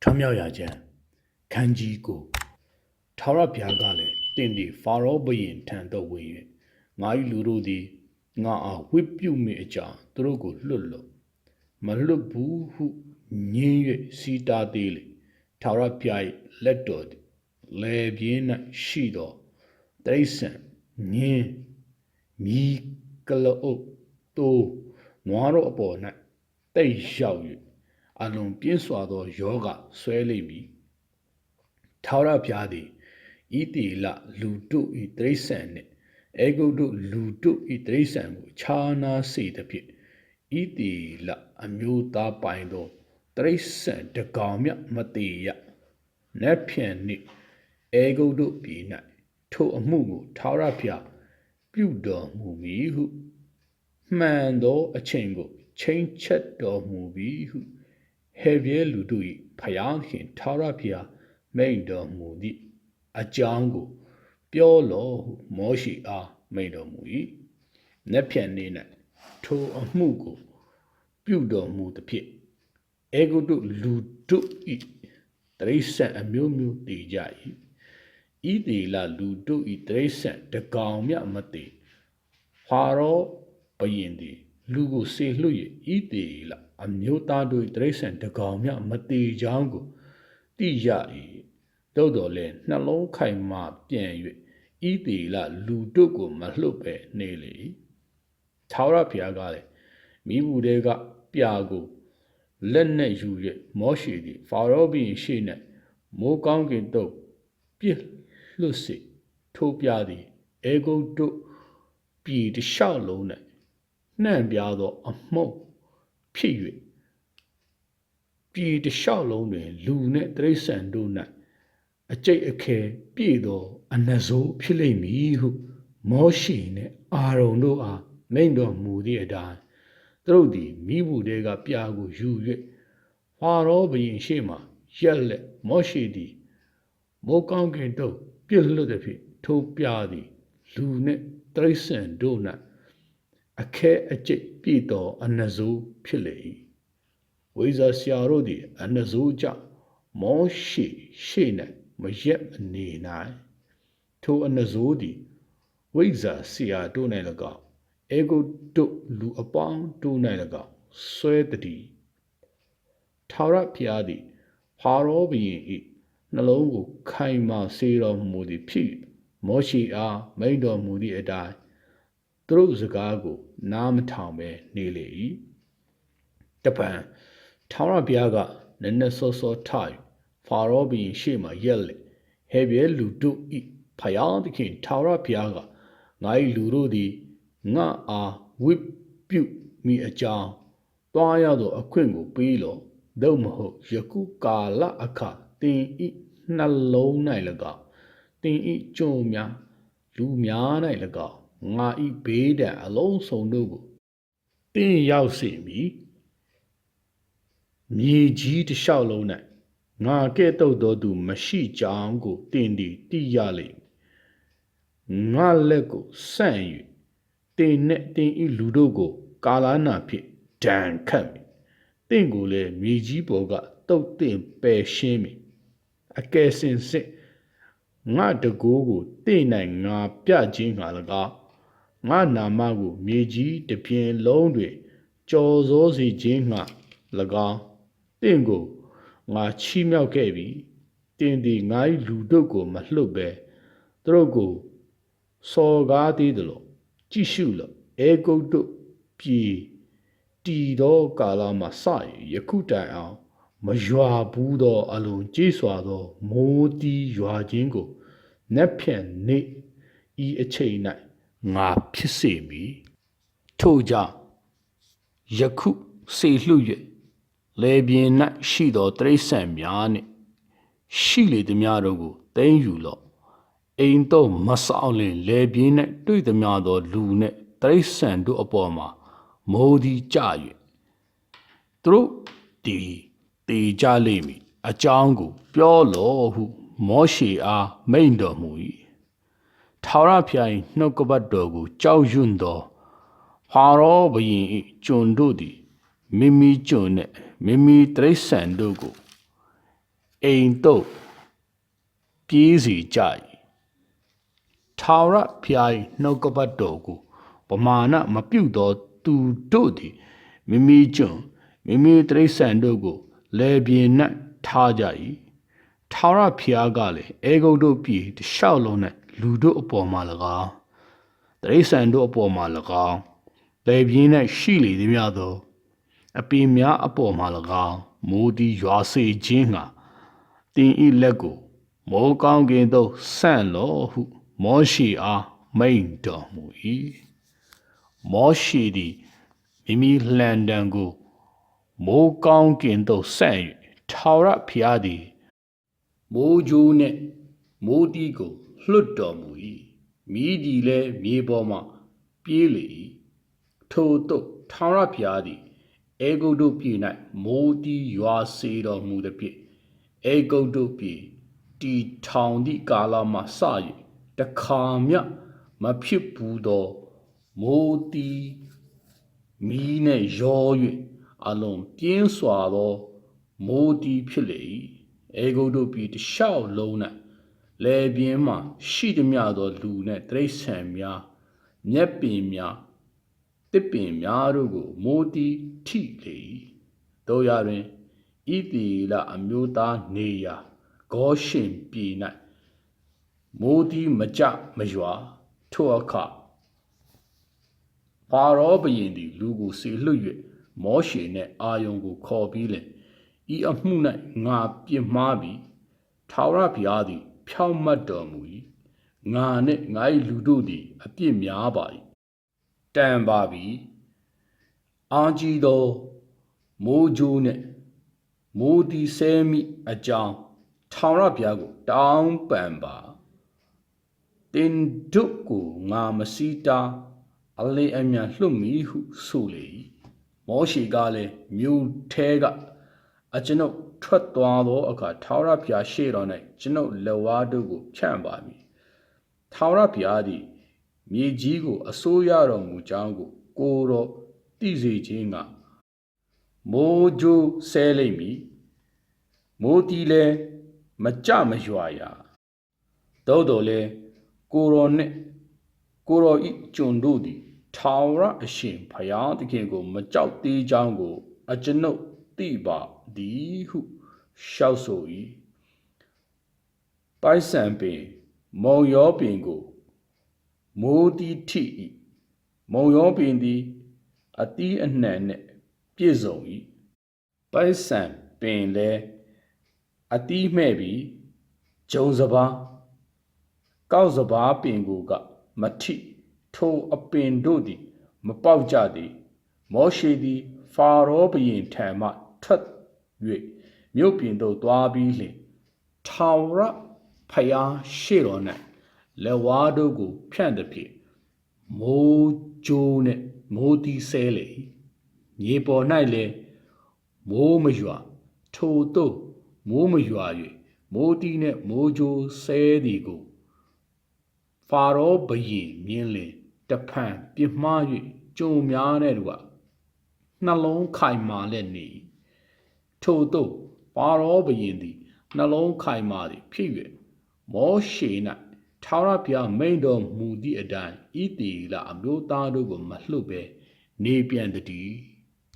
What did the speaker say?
ထွမြောက်ရခြင်းခန်းကြီးကိုထာဝရဘုရားကလည်းတင့်ဒီဖာရောဘုရင်ထံသို့ဝင်၍ငါ၏လူတို့သည်ငါအားဝိပြုမိအကြောင်းသူတို့ကိုလွတ်လို့မလွတ်ဘူးဟုညင်း၍စီတာသေးလေထာဝရဘုရား၏လက်တော်သည်လေပြင်း၌ရှိသောတိရစ္ဆာန်ညင်းမြီးကလအုပ်တိုးနွားတို့အပေါ်၌တိတ်ရောက်၍ အလုံးပြင်းစွာသောယောဂဆွဲလိမ့်မည်ထာဝရဘုရားသည်ဤတိလလူတို့ဤတိရစ္ဆာန်နှင့်အေဂုတ်တို့လူတို့ဤတိရစ္ဆာန်ကိုခြားနာစေသဖြင့်ဤတိလအမျိုးသားပိုင်သောတိရစ္ဆာန်တကောင်မြမတေရနက်ဖြန်နှင့်အေဂုတ်တို့ပြည်၌ထိုအမှုကိုထာဝရဘုရားပြုတော်မူမည်ဟုမှန်သောအချိန်ကိုချိန်ချက်တော်မူပြီဟု ဟေဗြဲလူတို့၏ဖယားခင်ထာဝရဘုရားမိန့်တော်မူသည့်အကြောင်းကို ပြောလောဟုမောရှိအားမိန့်တော်မူ၏။လက်ဖြန်နေ၌ထိုအမှုကို ပြုတော်မူသဖြင့်အေဂုတုလူတို့၏တရိษံအမျိုးမျိုးတည်ကြ၏။ဤတေလလူတို့၏တရိษံတကောင်မြမတည်ဖာရောဘယင်သည် လူကိုစေလွှတ်၍ဤတေလအမျိုးသားတို့၏တရိษံတကောင်မြမတည်ကြောင်းကိုသိရ၏သို့တော်လည်းနှလုံးခိုင်မာပြန်၍ဤတေလလူတို့ကိုမလှုပ်ပဲနေလေ၏သာဝရဘုရားကလည်းမိဘူးတဲကပြာကိုလက်နဲ့ယူ၍မောရှိသည်ဖာရောဘုရင်ရှေ့၌မိုးကောင်းကင်သို့ပြစ်လွတ်စေထိုးပြသည်အေဂုတ်တို့ပြည်တစ်လျှောက်လုံး၌ နှံ့ပြားသော အမှုန့်ဖြစ်၍ပြည်တစ်လျှောက်လုံးတွင် လူနှင့်တိရစ္ဆာန်တို့၌အကျိတ်အခဲပြည့်သော အနဇိုးဖြစ်လိမ့်မည်ဟု မောရှိနှင့်အာရုန်တို့အားမိန့်တော်မူသည့်အတိုင်းသူတို့သည်မိဘူးတဲကပြာကိုယူ၍ဖာရောဘုရင်ရှေ့မှရက်လက်မောရှိသည်မိုးကောင်းကင်တို့ပြစ်လွတ်သည်ဖြင့်ထိုးပြသည် လူနှင့်တိရစ္ဆာန်တို့၌ အခဲအကျိတ်ပြည့်သောအနဇိုးဖြစ်လေ၏ဝိဇာဆရာတို့သည်အနဇိုးကြောင့်မောရှိရှေ့၌မရက်မနေနိုင်ထိုအနဇိုးသည်ဝိဇာဆရာတို့၌၎င်းအေဂုတ်တို့လူအပေါင်းတို့၌၎င်းဆွဲတည်ထာဝရဘုရားသည်ဖာရောဘုရင်၏နှလုံးကိုခိုင်မာစေတော်မူသည်ဖြစ်၍မောရှိအားမိန့်တော်မူသည့်အတိုင်း သူတို့စကားကို နားမထောင်ပဲနေလေ၏တပံထာဝရဘုရားကနည်းနည်းစောစောထ၍ဖာရောဘုရင်ရှေ့မှရက်လေဟေဘဲလူတို့၏ဖယားသခင်ထာဝရဘုရားကငါ၏လူတို့သည်ငါအားဝိပြုမိအကြောင်းတွားရသောအခွင့်ကိုပေးလောသို့မဟုတ်ယခုကာလအခတင်ဤနှလုံး၌၎င်းတင်ဤကြုံများလူများ၌၎င်း ငါဤဘေးဒဏ်အလုံးစုံတို့ကိုတင်ရောက်စေမည်မြေကြီးတစ်လျှောက်လုံး၌ငါကဲ့သို့သောသူမရှိကြောင်းကိုတင်သည်သိရလိမ့်မည်ငါလက်ကိုဆန့်၍တင်နဲ့တင်ဤလူတို့ကို ကာလာနာဖြင့်ဒဏ်ခတ်မည်တင့်ကိုလည်းမြေကြီးပေါ်ကတုတ်တင်ပယ်ရှင်းမည်အကယ်စင်စစ်ငါတကိုးကိုတင့်နိုင်ငါပြခြင်းငါ၎င်း ငါနာမကိုမြေကြီးတစ်ပြင်လုံးတွင်ကြော်စိုးစေခြင်းငါ၎င်းတင့်ကိုငါချီးမြှောက်ခဲ့ပြီတင်ဒီငါ၏လူတို့ကိုမလှုပ်ပဲသူတို့ကိုစော်ကားသေးတယ်လို့ကြည့်ရှုလို့အေဂုတ်တို့ပြည်တီသောကာလမှာစရယခုတိုင်အောင်မရွာဘူးသောအလုံးကြေးစွာသောမိုးတီးရွာခြင်းကိုနက်ဖြန်နေဤအချိန်၌ ငါဖြစ်စေမည်ထို့ကြောင့်ယခုစေလှ၍လေပြင်း၌ရှိသောတိရစ္ဆာန်များနှင့်ရှိလေသည်များတို့ကိုတင်းယူလော့အိမ်တော့မဆောက်လင်လေပြင်း၌တွေ့သည်များသောလူနှင့်တိရစ္ဆာန်တို့အပေါ်မှာမိုးသည်ကြ၍သူတို့ဒီတေကြလိမ့်မည်အကြောင်းကို ပြောလောဟုမောရှေအားမိန့်တော်မူ၏ ထာဝရဘုရား၏နှုတ်ကပတ်တော်ကိုကြောက်ရွံ့သောဖာရောဘုရင်၏ကျွန်တို့သည်မိမိကျွန်နှင့်မိမိတိရစ္ဆာန်တို့ကိုအိမ်တို့ပြေးစီကြ၏ထာဝရဘုရား၏နှုတ်ကပတ်တော်ကိုပမာဏမပြုတ်သောသူတို့သည်မိမိကျွန်မိမိတရိษံတို့ကိုလေပြင်း၌ထားကြ၏ထာဝရဘုရားကလည်းအေဂုတ်တို့ပြည်တလျှောက်လုံး၌ လူတို့အပေါ်မှာ၎င်းတရိษံတို့အပေါ်မှာ၎င်းလေပြင်း၌ရှိလေသည်များသောအပင်များအပေါ်မှာ၎င်းမိုးသည်ရွာစေခြင်းငှာတင်ဤလက်ကိုမိုးကောင်းကင်သို့ဆန့်လောဟု မောရှိအားမိန်တော်မူ၏မောရှိသည်မိမိလှန်တံကိုမိုးကောင်းကင်သို့ဆန့်၍ထာဝရဘုရားသည်မိုးကြိုးနှင့်မိုးတီးကို လွတ်တော်မူ၏မိဒီလည်းမြေပေါ်မှပြေးလေ၏ထို့သို့ထာဝရဘုရားသည်အေဂုတ်တို့ပြည်၌မိုးတီးရွာစေတော်မူသည်ဖြင့်အေဂုတ်တို့ပြည်တီထောင်သည့်ကာလမှစ၍တခါမျှမဖြစ်ဘူးသောမိုးတီးမီးနှင့်ရော၍အလုံးပြင်းစွာသောမိုးတီးဖြစ်လေ၏အေဂုတ်တို့ပြည်တစ်လျှောက်လုံး၌ လေပြင်းမှရှိသည်မြသောလူနှင့်တိရစ္ဆာန်များမြက်ပင်များတစ်ပင်များတို့ကိုမိုးတီးထိလေ၏တို့ရတွင်ဣတိလအမျိုးသားနေရာဂေါရှင်ပြည်၌မိုးတီးမကြမရွာထိုအခါဖာရောဘုရင်သည်လူကိုစေလွှတ်၍မောရှေနှင့်အာယုန်ကိုခေါ်ပြီးလင်ဤအမှု၌ငါပြစ်မှားပြီးထာဝရဘုရားသည် ဖြောင့်မတ်တော်မူ၏ငါနှင့်ငါ၏လူတို့သည် အပြစ်များပါ၏တန်ပါပြီအာကြီးသောမိုးကြိုးနှင့်မိုးတီဆဲမိအကြောင်းထာဝရဘုရားကို တောင်းပန်ပါတင်ဒုကိုငါမစီတာအလေးအမြန်လွတ်မီဟုဆိုလေ၏မောရှိကလည်းမြို့ထဲကအကျွန်ုပ် ထွက်သွားသောအခါထာဝရဘုရားရှေ့တော်၌ကျွန်ုပ်လက်ဝါးတို့ကိုဖြန့်ပါမည်ထာဝရဘုရားသည်မြေကြီးကိုအစိုးရတော်မူကြောင်းကိုကိုတော်သိစေခြင်းကမိုးကြိုးဆဲလိမ့်မည်မိုးတီးလဲမကြမရွာရာသို့တော်လဲကိုတော်နှင့်ကိုတော်ဤကျွန်တို့သည်ထာဝရအရှင်ဘုရားသခင်ကို မကြောက်သေးကြောင်းကို အကျွန်ုပ် သိပါသည်ဟုရှောက်ဆို၏ပိုက်ဆံပင်မုံရောပင်ကိုမိုးတီးထိ၏မုံရောပင်သည်အတီးအနှံနှင့်ပြည့်စုံ၏ပိုက်ဆံပင်လည်းအတီးမဲ့ပြီးဂျုံစပါးကောက်စပါးပင်ကိုကမထိထိုအပင်တို့သည် မပေါက်ကြသည် မောရှေသည် ဖာရောဘုရင်ထံမှ ထွက်၍မြို့ပြင်သို့သွားပြီးလျှင်ထာဝရဖျားရှေ့တော်၌လက်ဝါးတို့ကို ဖြန့်သည်ဖြင့်မိုးကြိုးနှင့်မိုးတီးဆဲလေ၏မြေပေါ်၌လည်းမိုးမရွာထိုသို့မိုးမရွာ၍မိုးတီးနှင့်မိုးကြိုးဆဲသည်ကိုဖာရောဘုရင်မြင်လင်တဖန်ပြမှား၍ကြုံများတဲ့သူကနှလုံးခိုင်မာလက်နေ ထို့သို့ပါရောဘုရင်သည်နှလုံးခိုင်မာသည်ဖြစ်၍မောရှေ၌ထာဝရဘုရားမိန်တော်မူသည့်အတိုင်းဣတိလအမျိုးသားတို့ကိုမလှုပ်ပဲနေပြန်တည်း